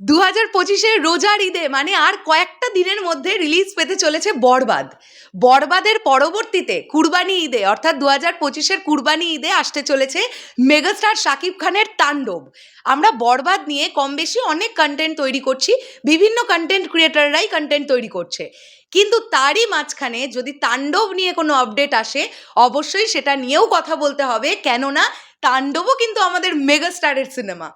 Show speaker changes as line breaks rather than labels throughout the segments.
দু হাজার পঁচিশের রোজার ঈদে মানে আর কয়েকটা দিনের মধ্যে রিলিজ পেতে চলেছে বরবাদ। বরবাদের পরবর্তীতে কুরবানি ঈদে, অর্থাৎ দু হাজার পঁচিশের কুরবানি ঈদে আসতে চলেছে মেগাস্টার শাকিব খানের তাণ্ডব। আমরা বরবাদ নিয়ে কম বেশি অনেক কন্টেন্ট তৈরি করছি, বিভিন্ন কন্টেন্ট ক্রিয়েটাররাই কন্টেন্ট তৈরি করছে। কিন্তু তারই মাঝখানে যদি তাণ্ডব নিয়ে কোনো আপডেট আসে, অবশ্যই সেটা নিয়েও কথা বলতে হবে, কেননা তাণ্ডবও কিন্তু আমাদের মেগা স্টারের সিনেমা।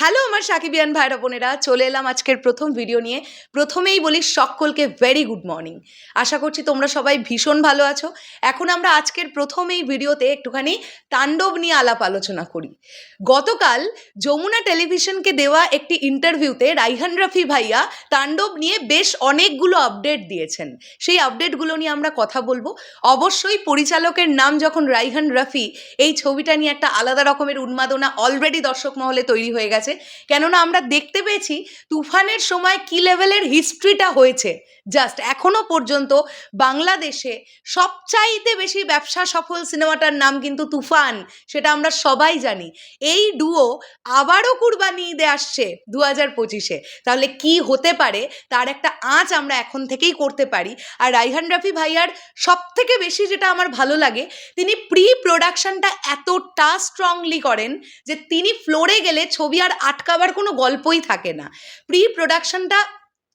হ্যালো আমার সাকিবিয়ান ভাইরা বোনেরা, চলে এলাম আজকের প্রথম ভিডিও নিয়ে। প্রথমেই বলি সকলকে ভেরি গুড মর্নিং আশা করছি তোমরা সবাই ভীষণ ভালো আছো। এখন আমরা আজকের প্রথম এই ভিডিওতে একটুখানি তাণ্ডব নিয়ে আলাপ আলোচনা করি। গতকাল যমুনা টেলিভিশনকে দেওয়া একটি ইন্টারভিউতে রাইহান রাফি ভাইয়া তাণ্ডব নিয়ে বেশ অনেকগুলো আপডেট দিয়েছেন। সেই আপডেটগুলো নিয়ে আমরা কথা বলব। অবশ্যই পরিচালকের নাম যখন রাইহান রাফি, এই ছবিটা নিয়ে একটা আলাদা রকমের উন্মাদনা অলরেডি দর্শক মহলে তৈরি হয়ে গেছে। কেননা আমরা দেখতে পেয়েছি তুফানের সময় কি লেভেলের হিস্ট্রিটা হয়েছে। জাস্ট এখনও পর্যন্ত বাংলাদেশে সবচাইতে বেশি ব্যবসা সফল সিনেমাটার নাম কিন্তু তুফান, সেটা আমরা সবাই জানি। এই ডুও আবারও কুরবানি ঈদে আসছে দু হাজার পঁচিশে। তাহলে কি হতে পারে? তার একটা আঁচ আমরা এখন থেকেই করতে পারি। আর রাইহান রাফি ভাইয়ার সব থেকে বেশি যেটা আমার ভালো লাগে, তিনি প্রি প্রোডাকশনটা এতটা স্ট্রংলি করেন যে তিনি ফ্লোরে গেলে ছবি আর আটকাবার কোনো গল্পই থাকে না। প্রি প্রোডাকশনটা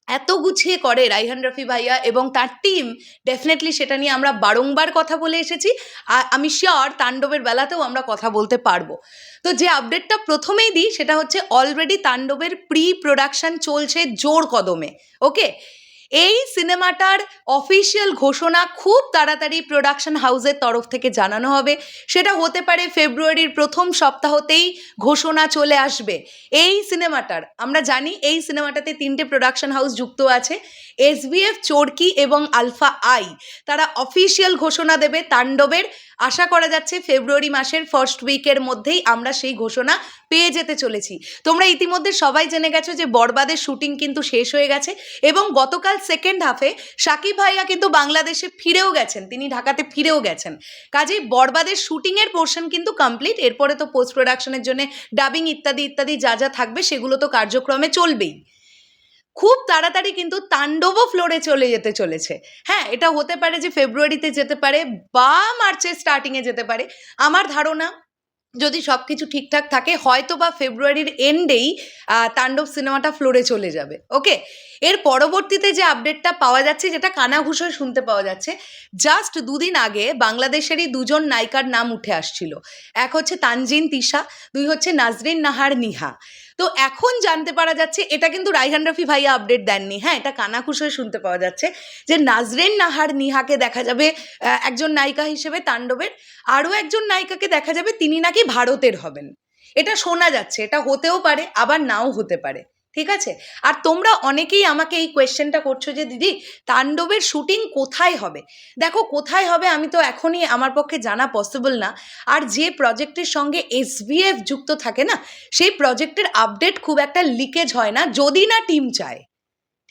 এত গুছিয়ে করে রাইহান রফি ভাইয়া এবং তার টিম ডেফিনেটলি সেটা নিয়ে আমরা বারংবার কথা বলে এসেছি। আর আমি শিওর তাণ্ডবের বেলাতেও আমরা কথা বলতে পারব। তো যে আপডেটটা প্রথমেই দিই সেটা হচ্ছে অলরেডি তাণ্ডবের প্রি প্রোডাকশন চলছে জোর কদমে ওকে এই সিনেমাটার অফিসিয়াল ঘোষণা খুব তাড়াতাড়ি প্রোডাকশন হাউসের তরফ থেকে জানানো হবে। সেটা হতে পারে ফেব্রুয়ারির প্রথম সপ্তাহতেই ঘোষণা চলে আসবে। এই সিনেমাটার, আমরা জানি এই সিনেমাটাতে তিনটে প্রোডাকশন হাউস যুক্ত আছে এসবিএফ চোরকি এবং আলফা আই। তারা অফিসিয়াল ঘোষণা দেবে তাণ্ডবের আশা করা যাচ্ছে ফেব্রুয়ারি মাসের ফার্স্ট উইকের মধ্যেই আমরা সেই ঘোষণা পেয়ে যেতে চলেছি। তোমরা ইতিমধ্যে সবাই জেনে গেছো যে বরবাদের শুটিং কিন্তু শেষ হয়ে গেছে এবং গতকাল সেকেন্ড হাফে সাকিব ভাইয়া কিন্তু বাংলাদেশে ফিরেও গেছেন, তিনি ঢাকাতে ফিরেও গেছেন। কাজেই বরবাদের শুটিংয়ের পোর্শন কিন্তু কমপ্লিট এরপরে তো পোস্ট প্রোডাকশনের জন্য ডাবিং ইত্যাদি ইত্যাদি যা যা থাকবে সেগুলো তো কার্যক্রমে চলবেই। খুব তাড়াতাড়ি কিন্তু তাণ্ডবও ফ্লোরে চলে যেতে চলেছে। হ্যাঁ এটা হতে পারে যে ফেব্রুয়ারিতে যেতে পারে বা মার্চের স্টার্টিংয়ে যেতে পারে। আমার ধারণা, যদি সব কিছু ঠিকঠাক থাকে হয়তো বা ফেব্রুয়ারির এন্ডেই তাণ্ডব সিনেমাটা ফ্লোরে চলে যাবে। ওকে? এর পরবর্তীতে যে আপডেটটা পাওয়া যাচ্ছে, যেটা কানাঘুষোয় শুনতে পাওয়া যাচ্ছে জাস্ট দুদিন আগে বাংলাদেশেরই দুজন নায়িকার নাম উঠে আসছিল। এক হচ্ছে তানজিন তিশা, দুই হচ্ছে নাজরিন নাহার নিহা। তো এখন জানতে পারা যাচ্ছে, এটা কিন্তু রাইহান রফি ভাইয়া আপডেট দেননি। হ্যাঁ এটা কানাঘুষোয় শুনতে পাওয়া যাচ্ছে যে নাজরেন নাহার নিহাকে দেখা যাবে একজন নায়িকা হিসেবে তাণ্ডবের। আরও একজন নায়িকাকে দেখা যাবে, তিনি নাকি ভারতের হবেন। এটা শোনা যাচ্ছে, এটা হতেও পারে, আবার নাও হতে পারে। ঠিক আছে? আর তোমরা অনেকেই আমাকে এই কোয়েশ্চেনটা করছ যে, দিদি, তাণ্ডবের শুটিং কোথায় হবে? দেখো, কোথায় হবে আমি তো এখনই আমার পক্ষে জানা পসিবল না। আর যে প্রজেক্টের সঙ্গে এসভিএফ যুক্ত থাকে না, সেই প্রজেক্টের আপডেট খুব একটা লিকেজ হয় না, যদি না টিম চায়।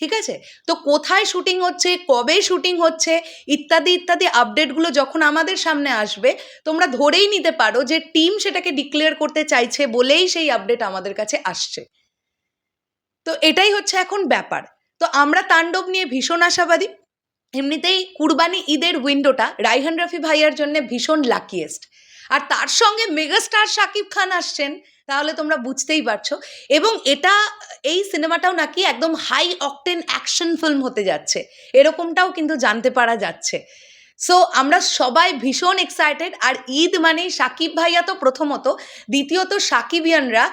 ঠিক আছে? তো কোথায় শুটিং হচ্ছে? কবে শুটিং হচ্ছে? ইত্যাদি ইত্যাদি আপডেটগুলো যখন আমাদের সামনে আসবে, তোমরা ধরেই নিতে পারো যে টিম সেটাকে ডিক্লেয়ার করতে চাইছে বলেই সেই আপডেট আমাদের কাছে আসছে। তো এটাই হচ্ছে এখন ব্যাপার। তো আমরা তাণ্ডব নিয়ে ভীষণ আশাবাদী। এমনিতেই কুরবানি ঈদের উইন্ডোটা রাইহান রফি ভাইয়ার জন্য ভীষণ লাকিয়েস্ট আর তার সঙ্গে মেগাস্টার শাকিব খান আসছেন, তাহলে তোমরা বুঝতেই পারছ। এবং এটা, এই সিনেমাটাও নাকি একদম হাই অকটেন অ্যাকশন ফিল্ম হতে যাচ্ছে। এরকমটাও কিন্তু জানতে পারা যাচ্ছে। সো আমরা সবাই ভীষণ এক্সাইটেড আর ঈদ মানেই সাকিব ভাইয়া তো প্রথমত। দ্বিতীয়ত সাকিবিয়ানরা,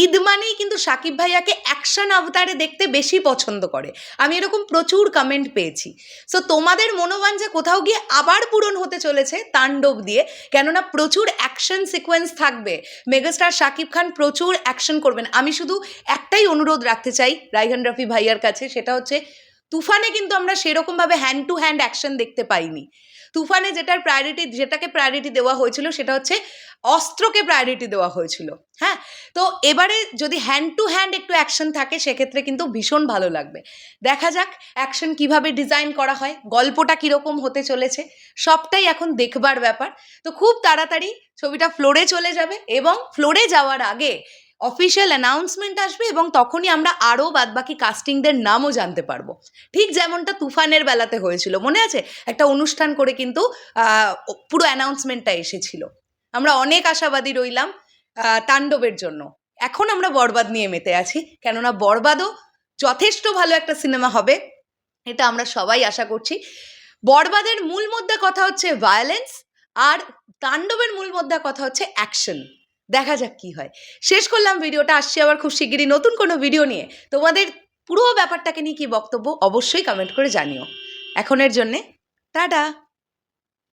ঈদ মানেই কিন্তু সাকিব ভাইয়াকে অ্যাকশন অবতারে দেখতে বেশি পছন্দ করে। আমি এরকম প্রচুর কমেন্ট পেয়েছি। সো তোমাদের মনোবাঞ্ছা কোথাও গিয়ে আবার পূরণ হতে চলেছে তাণ্ডব দিয়ে, কেননা প্রচুর অ্যাকশন সিকোয়েন্স থাকবে। মেগাস্টার শাকিব খান প্রচুর অ্যাকশন করবেন। আমি শুধু একটাই অনুরোধ রাখতে চাই রাইহান রফি ভাইয়ার কাছে, সেটা হচ্ছে তুফানে কিন্তু আমরা সেরকমভাবে হ্যান্ড টু হ্যান্ড অ্যাকশন দেখতে পাইনি। তুফানে যেটার প্রায়োরিটি যেটাকে প্রায়োরিটি দেওয়া হয়েছিল সেটা হচ্ছে অস্ত্রকে প্রায়োরিটি দেওয়া হয়েছিল হ্যাঁ? তো এবারে যদি হ্যান্ড টু হ্যান্ড একটু অ্যাকশন থাকে, সেক্ষেত্রে কিন্তু ভীষণ ভালো লাগবে। দেখা যাক অ্যাকশন কীভাবে ডিজাইন করা হয়, গল্পটা কীরকম হতে চলেছে, সবটাই এখন দেখবার ব্যাপার। তো খুব তাড়াতাড়ি ছবিটা ফ্লোরে চলে যাবে এবং ফ্লোরে যাওয়ার আগে অফিসিয়াল অ্যানাউন্সমেন্ট আসবে এবং তখনই আমরা আরও বাদবাকি কাস্টিংদের নামও জানতে পারব। ঠিক যেমনটা তুফানের বেলাতে হয়েছিল, মনে আছে? একটা অনুষ্ঠান করে কিন্তু পুরো অ্যানাউন্সমেন্টটা এসেছিল। আমরা অনেক আশাবাদী রইলাম তাণ্ডবের জন্য। এখন আমরা বরবাদ নিয়ে মেতে আছি, কেননা বরবাদও যথেষ্ট ভালো একটা সিনেমা হবে, এটা আমরা সবাই আশা করছি। বরবাদের মূল মধ্যে কথা হচ্ছে ভায়োলেন্স আর তাণ্ডবের মূল মধ্যে কথা হচ্ছে অ্যাকশন দেখা যাক কি হয়। শেষ করলাম ভিডিওটা, আসছি আবার খুব শিগগিরই নতুন কোনো ভিডিও নিয়ে। তোমাদের পুরো ব্যাপারটাকে নিয়ে কি বক্তব্য অবশ্যই কমেন্ট করে জানিও। এখনের জন্যে, টাটা!